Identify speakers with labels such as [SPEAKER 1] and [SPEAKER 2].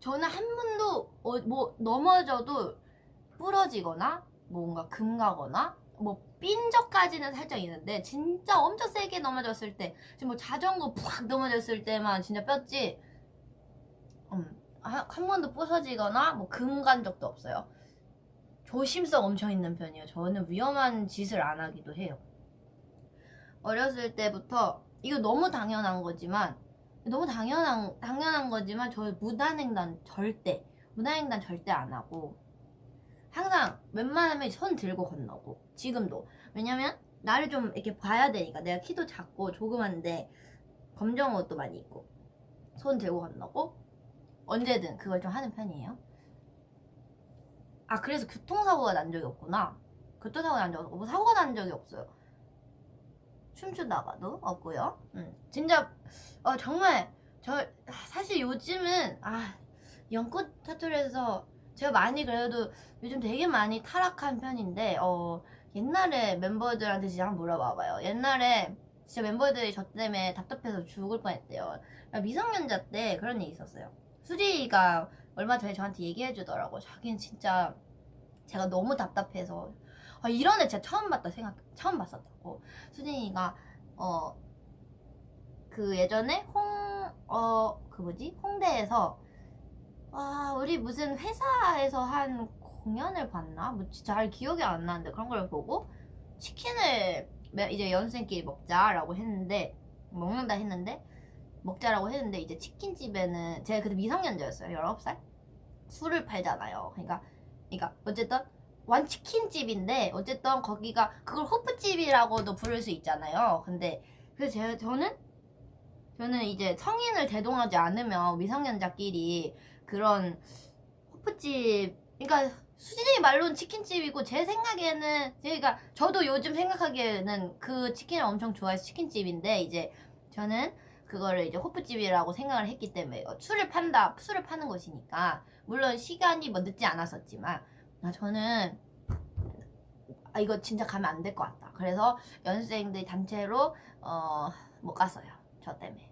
[SPEAKER 1] 저는 한 번도 어, 뭐 넘어져도 부러지거나 뭔가 금 가거나 뭐 삔적까지는 살짝 있는데 진짜 엄청 세게 넘어졌을 때 지금 뭐 자전거 푹 넘어졌을 때만 진짜 뼈지? 음, 한, 한 번도 부서지거나 뭐 금간 적도 없어요. 조심성 엄청 있는 편이에요. 저는 위험한 짓을 안 하기도 해요. 어렸을 때부터 이거 너무 당연한 거지만 너무 당연한 당연한 거지만 저 무단횡단 절대 무단횡단 절대 안 하고 항상 웬만하면 손 들고 건너고 지금도 왜냐면 나를 좀 이렇게 봐야 되니까 내가 키도 작고 조그만데 검정 옷도 많이 입고 손 들고 건너고 언제든 그걸 좀 하는 편이에요. 아 그래서 교통사고가 난 적이 없구나. 교통사고가 난 적이 없고 뭐 사고가 난 적이 없어요. 춤추다가도 없고요. 음, 진짜 어 정말 저 사실 요즘은 아 연꽃 타투에서 제가 많이 그래도 요즘 되게 많이 타락한 편인데 어 옛날에 멤버들한테 진짜 한번 물어봐봐요. 옛날에 진짜 멤버들이 저 때문에 답답해서 죽을 뻔했대요. 그러니까 미성년자 때 그런 일이 있었어요. 수지가 얼마 전에 저한테 얘기해주더라고. 자기는 진짜 제가 너무 답답해서 아, 이런 애 진짜 처음 봤다 생각 처음 봤었다고. 수진이가 어 그 예전에 홍 어 그 뭐지? 홍대에서 아 우리 무슨 회사에서 한 공연을 봤나? 뭐 잘 기억이 안 나는데 그런 걸 보고 치킨을 매- 이제 연생끼리 먹자라고 했는데 먹는다 했는데 먹자라고 했는데 이제 치킨집에는 제가 그때 미성년자였어요 19살? 술을 팔잖아요. 그러니까 그러니까 어쨌든 완치킨집인데 어쨌든 거기가 그걸 호프집이라고도 부를 수 있잖아요. 근데 그래서 제가 저는 저는 이제 성인을 대동하지 않으면 미성년자끼리 그런 호프집 그러니까 수진이 말로는 치킨집이고 제 생각에는 그러니까 저도 요즘 생각하기에는 그 치킨을 엄청 좋아해서 치킨집인데 이제 저는 그거를 이제 호프집이라고 생각을 했기 때문에 어, 술을 판다 술을 파는 것이니까. 물론 시간이 뭐 늦지 않았었지만 아, 저는 아 이거 진짜 가면 안 될 것 같다. 그래서 연수생들 단체로 어 못 갔어요. 저 때문에